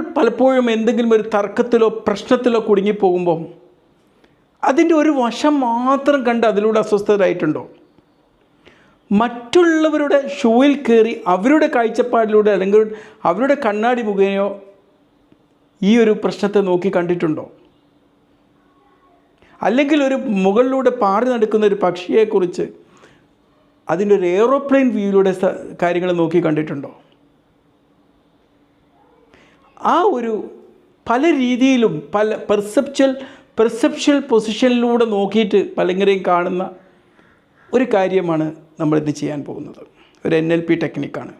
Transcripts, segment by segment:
പലപ്പോഴും എന്തെങ്കിലും ഒരു തർക്കത്തിലോ പ്രശ്നത്തിലോ കുടുങ്ങിപ്പോകുമ്പോൾ അതിന്റെ ഒരു വശം മാത്രം കണ്ട് അതിലൂടെ അസ്വസ്ഥരായിട്ടുണ്ടോ? മറ്റുള്ളവരുടെ ഷൂവിൽ കയറി അവരുടെ കാഴ്ചപ്പാടിലൂടെ അല്ലെങ്കിൽ അവരുടെ കണ്ണാടി മുഖേനയോ ഈ ഒരു പ്രശ്നത്തെ നോക്കി കണ്ടിട്ടുണ്ടോ? അല്ലെങ്കിൽ ഒരു മുകളിലൂടെ പാറി നടക്കുന്ന ഒരു പക്ഷിയെക്കുറിച്ച് അതിന്റെ ഒരു എയ്റോപ്ലെയിൻ വ്യൂയിലൂടെ കാര്യങ്ങൾ നോക്കി കണ്ടിട്ടുണ്ടോ? ആ ഒരു പല രീതിയിലും പല പെർസെപ്ച്വൽ പെർസെപ്ച്വൽ പൊസിഷനിലൂടെ നോക്കിയിട്ട് പലങ്ങരെയും കാണുന്ന ഒരു കാര്യമാണ് നമ്മളിത് ചെയ്യാൻ പോകുന്നത്. ഒരു എൻ എൽ പി ടെക്നിക്കാണ്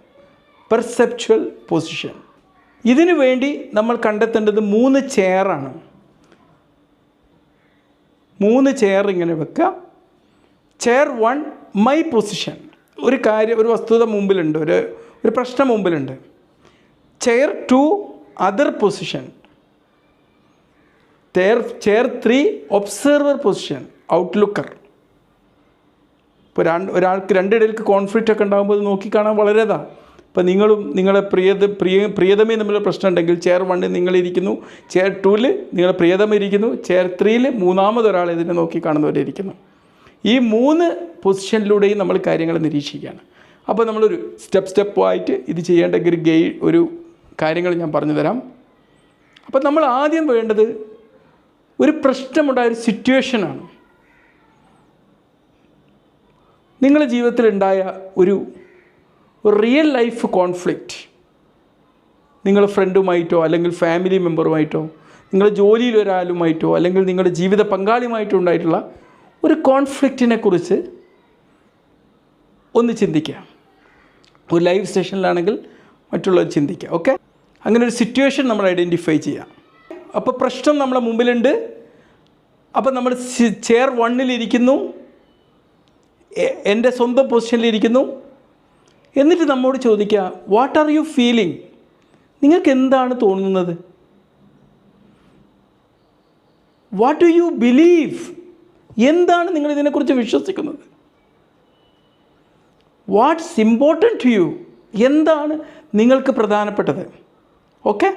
പെർസെപ്ച്വൽ പൊസിഷൻ ഇതിനു വേണ്ടി നമ്മൾ കണ്ടെത്തേണ്ടത് മൂന്ന് ചെയറാണ് മൂന്ന് ചെയർ ഇങ്ങനെ വെക്കുക ചെയർ വൺ മൈ പൊസിഷൻ ഒരു കാര്യം ഒരു വസ്തുത മുമ്പിലുണ്ട്. ഒരു ഒരു പ്രശ്നം മുമ്പിലുണ്ട്. Chair two other position third chair three observer position outlooker ഇപ്പോൾ രണ്ട് ഒരാൾക്ക് രണ്ടിടയിലേക്ക് കോൺഫ്ലിക്റ്റ് ഒക്കെ ഉണ്ടാകുമ്പോൾ ഇത് നോക്കിക്കാണാൻ വളരെതാ ഇപ്പം നിങ്ങളും നിങ്ങളുടെ പ്രിയത പ്രിയ പ്രിയതമേ തമ്മിൽ പ്രശ്നം ഉണ്ടെങ്കിൽ ചെയർ വണ്ണിൽ നിങ്ങളിരിക്കുന്നു ചെയർ ടൂവിൽ നിങ്ങളുടെ പ്രിയതമ ഇരിക്കുന്നു ചെയർ ത്രീയിൽ മൂന്നാമതൊരാൾ ഇതിനെ നോക്കി കാണുന്നവരിയ്ക്കുന്നു ഈ മൂന്ന് പൊസിഷനിലൂടെയും നമ്മൾ കാര്യങ്ങൾ നിരീക്ഷിക്കുകയാണ്. അപ്പോൾ നമ്മളൊരു സ്റ്റെപ്പ് സ്റ്റെപ്പായിട്ട് ഇത് ചെയ്യേണ്ട ഒരു ഗെയ് ഒരു കാര്യങ്ങൾ ഞാൻ പറഞ്ഞു തരാം. അപ്പം നമ്മൾ ആദ്യം വേണ്ടത് ഒരു പ്രശ്നമുണ്ടായ ഒരു സിറ്റുവേഷനാണ് നിങ്ങളുടെ ജീവിതത്തിലുണ്ടായ ഒരു റിയൽ ലൈഫ് കോൺഫ്ലിക്റ്റ് നിങ്ങൾ ഫ്രണ്ടുമായിട്ടോ അല്ലെങ്കിൽ ഫാമിലി മെമ്പറുമായിട്ടോ നിങ്ങളുടെ ജോലിയിൽ ഒരാളുമായിട്ടോ അല്ലെങ്കിൽ നിങ്ങളുടെ ജീവിത പങ്കാളിയുമായിട്ടോ ഉണ്ടായിട്ടുള്ള ഒരു കോൺഫ്ലിക്റ്റിനെ കുറിച്ച് ഒന്ന് ചിന്തിക്കാം. ഒരു ലൈവ് സ്റ്റേഷനിലാണെങ്കിൽ മറ്റുള്ളവർ ചിന്തിക്കുക ഓക്കെ അങ്ങനെ ഒരു സിറ്റുവേഷൻ നമ്മൾ ഐഡന്റിഫൈ ചെയ്യാം. അപ്പോൾ പ്രശ്നം നമ്മളെ മുമ്പിലുണ്ട്. അപ്പോൾ നമ്മൾ ചെയർ വണ്ണിലിരിക്കുന്നു എന്റെ സ്വന്തം പൊസിഷനിലിരിക്കുന്നു എന്നിട്ട് നമ്മോട് ചോദിക്കുക വാട്ട് ആർ യു ഫീലിംഗ് നിങ്ങൾക്ക് എന്താണ് തോന്നുന്നത്? വാട്ട് ഡു യു ബിലീവ് എന്താണ് നിങ്ങൾ ഇതിനെക്കുറിച്ച് വിശ്വസിക്കുന്നത്? വാട്ട്സ് ഇമ്പോർട്ടന്റ് ടു യു എന്താണ് നിങ്ങൾക്ക് പ്രധാനപ്പെട്ടത്? ഓക്കെ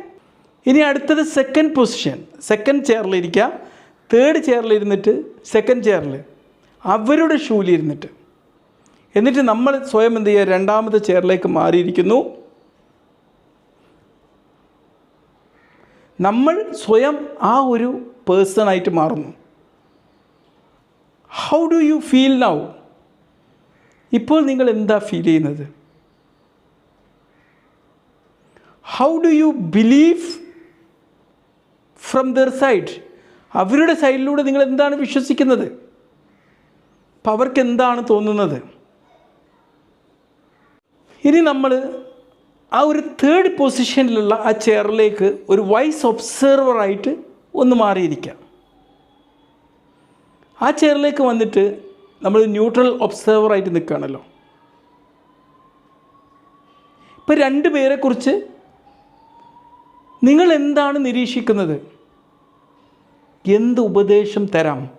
ഇനി അടുത്തത് സെക്കൻഡ് പൊസിഷൻ സെക്കൻഡ് ചെയറിലിരിക്കുക തേർഡ് ചെയറിലിരുന്നിട്ട് സെക്കൻഡ് ചെയറിൽ അവരുടെ ഷൂലിരുന്നിട്ട് എന്നിട്ട് നമ്മൾ സ്വയം എന്ത് ചെയ്യുക? രണ്ടാമത്തെ ചെയറിലേക്ക് മാറിയിരിക്കുന്നു. നമ്മൾ സ്വയം ആ ഒരു പേഴ്സണായിട്ട് മാറുന്നു. How do you feel now ഇപ്പോൾ നിങ്ങൾ എന്താ ഫീൽ ചെയ്യുന്നത്? How do you believe from their side അവരുടെ സൈഡിലൂടെ നിങ്ങൾ എന്താണ് വിശ്വസിക്കുന്നത്? അപ്പം അവർക്ക് എന്താണ് തോന്നുന്നത്? ഇനി നമ്മൾ ആ ഒരു തേർഡ് പൊസിഷനിലുള്ള ആ ചെയറിലേക്ക് ഒരു വൈസ് ഒബ്സർവറായിട്ട് ഒന്ന് മാറിയിരിക്കാം. ആ ചെയറിലേക്ക് വന്നിട്ട് നമ്മൾ ന്യൂട്രൽ ഒബ്സർവറായിട്ട് നിൽക്കുകയാണല്ലോ. ഇപ്പം രണ്ട് പേരെക്കുറിച്ച് നിങ്ങൾ എന്താണ് നിരീക്ഷിക്കുന്നത്? എന്ത് ഉപദേശം തരാം?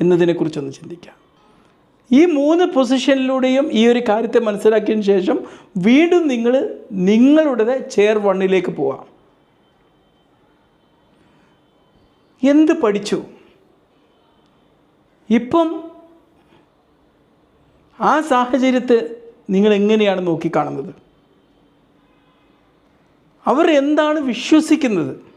എന്നതിനെക്കുറിച്ചൊന്ന് ചിന്തിക്കാം. ഈ മൂന്ന് പൊസിഷനിലൂടെയും ഈ ഒരു കാര്യത്തെ മനസ്സിലാക്കിയതിന് ശേഷം വീണ്ടും നിങ്ങൾ നിങ്ങളുടെ ചെയർ വണ്ണിലേക്ക് പോവാം. എന്ത് പഠിച്ചു? ഇപ്പം ആ സാഹചര്യത്തെ നിങ്ങൾ എങ്ങനെയാണ് നോക്കിക്കാണുന്നത്? അവർ എന്താണ് വിശ്വസിക്കുന്നത്?